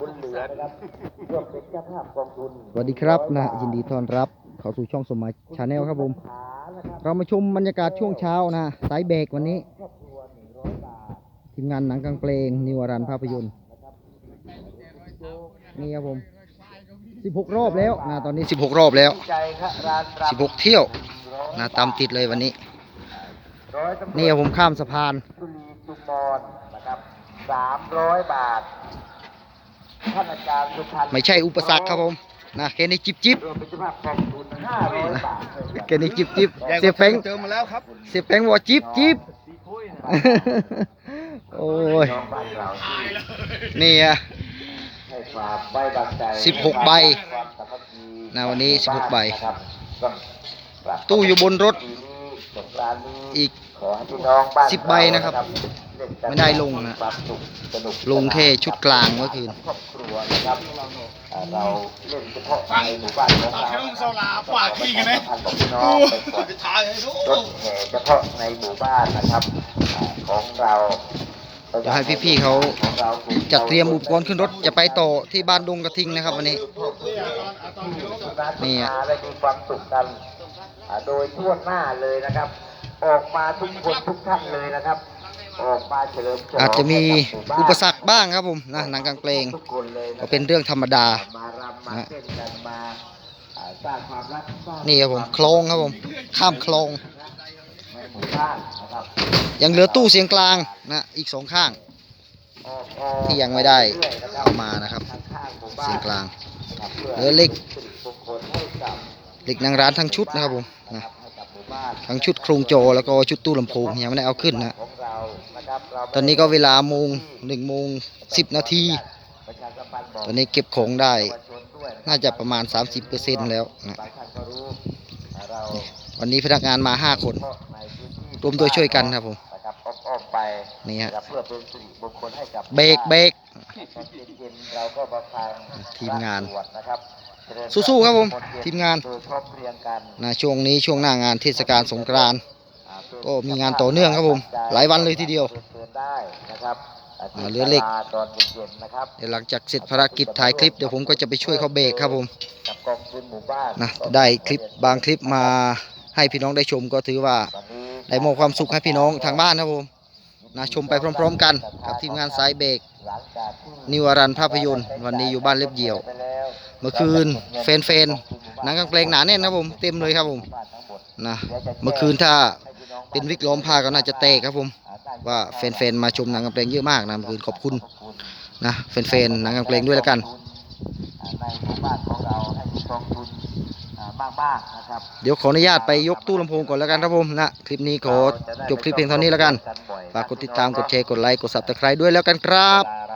บุญเหลือนะครับร่วมเป็นเจ้าภาพกองทุนสวัสดีครับนะยินดีต้อนรับเข้าสู่ช่องสมมาชาแนลครับผมขานะครับเรามาชมบรรยากาศช่วงเช้านะ สายเบรกวันนี้ ครอบครัวหนึ่งร้อยบาททีมงานหนังกลางเพลง นิวรันภาพยนตร์นี่ครับผม 16 รอบแล้วนะตอนนี้ 16 รอบแล้ว ใจครับร้านรำ16 เที่ยวนะตามติดเลยวันนี้ ร้อยตำรวจนี่ครับผมข้ามสะพาน สุรีจุมรนะครับสามร้อยบาท ไม่ใช่อุปสรรคครับผมนะแค่นี้จิบจิบรวมเป็นเจ้าภาพกองทุนห้าร้อยบาทแค่นี้จิบจิบเสียแป้งเจอมาแล้วครับเสียแป้งบอกจิบจิบโอ้ยน้องบ้านเราที่นี่อะให้ความไว้วางใจสิบหกใบความสามัคคีนะวันนี้สิบหกใบนะครับต้องกราบตู้อยู่บนรถปีนี้สงกรานต์นี้อีกขอให้พี่น้องบ้านสิบใบนะครับเล่นกัน ไม่ได้ลงนะความสุขสนุกลงแค่ชุดกลางเมื่อคืนครอบครัวนะครับอ่าเราเล่นเฉพาะในหมู่บ้านของเราตัดให้ลุงโซลาปากขี้กันไหมพันของพี่น้องไปก่อนถ่ายให้ดูรถแห่เฉพาะในหมู่บ้านนะครับอ่าของเราเดี๋ยวให้พี่ๆเขาของเราถูกจัดเตรียมอุปกรณ์ขึ้นรถจะไปต่อที่บ้านดงกระทิงนะครับวันนี้นี่นี่อะได้มีความสุขกันอ่าโดยทั่วหน้าเลยนะครับ ออกมาทุกคนทุกท่านเลยนะครับ อาจจะมีอุปสรรคบ้างครับผมนะหนังกลางเพลงก็เป็นเรื่องธรรมดานะนี่ครับผมคลองครับผมข้ามคลองยังเหลือตู้เสียงกลางนะอีกสองข้าง ที่ยังไม่ได้เอามานะครับ เสียงกลางเหลือเล็กสิริมงคลให้กับเล็กนางร้านทั้งชุดนะครับผมนะทั้งชุดโครงโจแล้วก็ชุดตู้ลำโพงยังไม่ได้เอาขึ้นนะ ของเรานะครับเราไม่ตอนนี้ก็เวลาโมงหนึ่งโมงสิบนาทีประชาสัมพันธ์บอกตอนนี้เก็บของได้เยาวชนด้วยคบน่าจะประมาณ 30%แล้วนะบางท่านก็รู้อ่าเราวันนี้พนักงานมา5คนเฉพาะในพื้นที่รวมตัวช่วยกันครับผมนะครับอ้อมๆไปนี่ฮะนะครับเพื่อเป็นสิริมงคลให้กับเบรกเบรกตอนเย็นๆเราก็มาฟังทีมงานตรวจนะครับเจริญสู้ๆครับผมพเย็ทีมงานโดยพร้อมเพรียงกันนะช่วงนี้ช่วงหน้างานเทศกาลสงกรานต์อ่าเป็น ก็มีงานต่อเนื่องครับผมหลายวันเลยทีเดียวเดินได้นะครับอ่าเหลือเหล็กตอนเย็นๆนะครับเดี๋ยวหลังจากเสร็จภารกิจถ่ายคลิปเดี๋ยวผมก็จะไปช่วยเขาเบรกครับผมกับกองทุนหมู่บ้านนะได้คลิปบางคลิปมาให้พี่น้องได้ชมก็ถือว่าตอนนี้ได้มอบความสุขให้พี่น้องทางบ้านครับผมนะชมไปพร้อม ๆ กันกับทีมงานสายเบรกหลังจากที่นิวรันภาพยนตร์วันนี้อยู่บ้านเล็บเหี่ยวไปแล้วเมื่อคืนแฟนๆหนังกลางเพลงหนาแน่นครับผมเต็มเลยครับผมบ้านทั้งหมดนะเมื่อคืนถ้าให้พี่น้อง เป็นวิกล้อมผ้าก็น่าจะแตกครับผมอ่สร้งว่าแฟนๆมาชมหนังกลางเพลงเยอะมากนะเมื่อคืนขอบคุณนะแฟนๆหนังกลางเพลงด้วยแล้วกันอ่าในหมู่บ้านของเราให้มีกองทุนอ่ามากๆนะครับเดี๋ยวขออนุญาตไปยกตู้ลำโพงก่อนแล้วกันครับผมนะคลิปนี้ขอจบคลิปเพียงเท่านี้แล้วกันฝากกดติดตามกดแชร์กดไลค์กดซับสไครต์ด้วยแล้วกันครับเวลาเรา